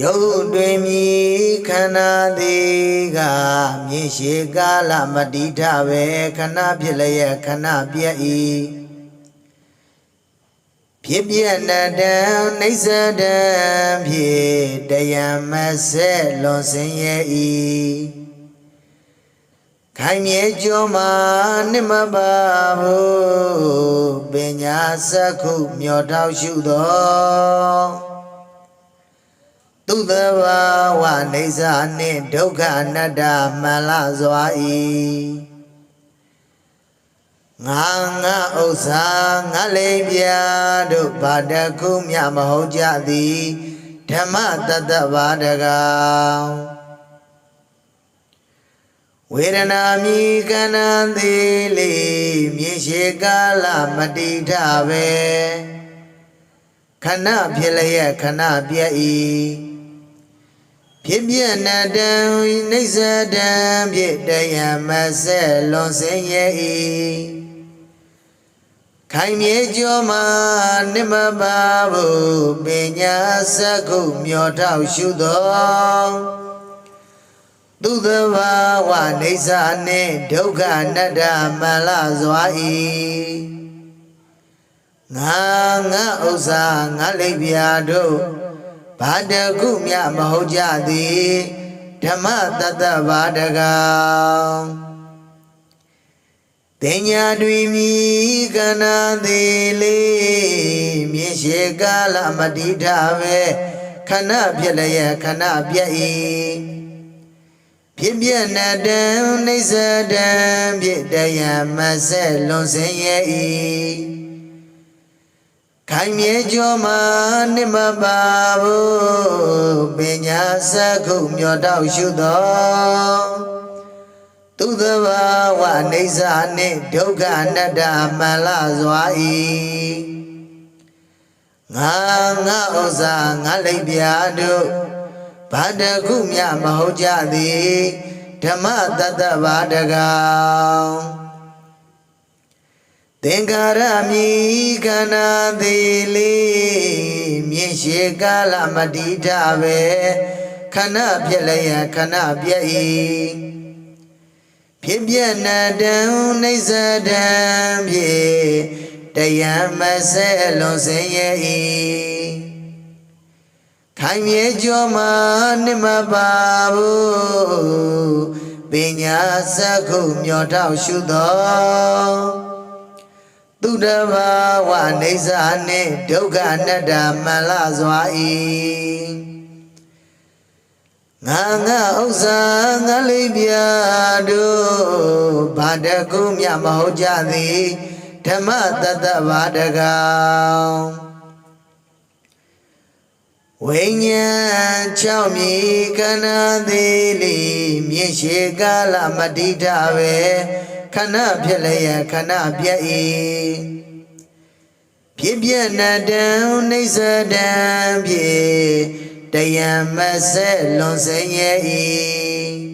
ယုတ်တွင်မြည်ခန္ဓာသည်ကမြင့်ရှိကာလမတိထပဲခဏဖြစ်လျက်ခဏပြည့်၏ဖြစ်ပြနတံနေသတံဖြစ်တယံမဆက်လွန်စင်ရဲ့၏ခိုင်မြဲကြောမှာနှစ်မပါဘူးပညာစက္ခုမြော်ထောက်ရှုသော သူတဘာဝနေစာနှင့်ဒုက္ခအနတ္တမှန်လာစွာ၏ငါငါဥစ္စာငါလိမ်ပြတို့ဘာတခုမြမဟုတ်ကြသည်ဓမ္မတတ္တဘာတကောင်ဝေဒနာမိကဏံသေးလေမြေရှိကာလမတိထပဲခဏဖြစ်လျက်ခဏပြည့်၏ ဖြစ်ပြနတံနေသတံဖြစ်တယမဆက်လွန်စင်ရဲ့၏ခိုင်မြေကျော်မှာနိမပါဘူးပညာစက္ခုမြော်ထောက်ရှုသောသူတဘာဝနေစာနှင့်ဒုက္ခအနတ္တမလစွာ၏ငါငါဥစ္စာငါလိပ်ပြာတို့ ဘာတခုမြမဟုတ်ကြသည်ဓမ္မတတ္တဘာတကောင်တင်ညာတွေမိကနာသေးလေးမြေရှိကာလမတိထပဲခဏပြည့်လျက်ခဏပြည့်၏ဖြစ်ပြနတံနေသတံဖြစ်တယမဆက်လွန်စင်ရဲ့၏ ခိုင်မြေကျော်မှာနိမပါဘူးပညာစက္ခုမြော်တောက်ရှုသောသူတဘာဝနေစာနှင့်ဒုက္ခအနတ္တမှန်လာစွာ၏ငါငါဥစ္စာငါလိပ်ပြာတို့ဘာတခုမြမဟုတ်ကြသည်ဓမ္မတတ္တဘာတကောင် သင်္ကာရမိခန္ဓာသေးလေးမြင့်ရှိကာလမတိထပဲခဏဖြစ်လျက်ခဏပြည့်၏ဖြစ်ပြနတံနေသတံဖြစ်တယံမဆက်လွန်စင်ရဲ့၏ခိုင်မြေကျော်မှာနိမပါဘူးပညာစက္ခုမြော်ထောက်ရှုသောသူ တဘာဝနေစာနှင့်ဒုက္ခအနတ္တမှန်လာစွာ၏ငါငါဥစ္စာငါလိပ်ပြတို့ဘာတကုမြမဟုတ်ကြသည်ဓမ္မတတ္တဘာတကောင်ဝိညာဉ်၆မြေကနာသေးလီမြင့်ရှိကာလမတိထပဲ ခဏဖြစ်လျက်ခဏပြည့်၏ဖြစ်ပြနတံနေသတံဖြစ်တယံမဆက်လွန်စင်ရဲ့၏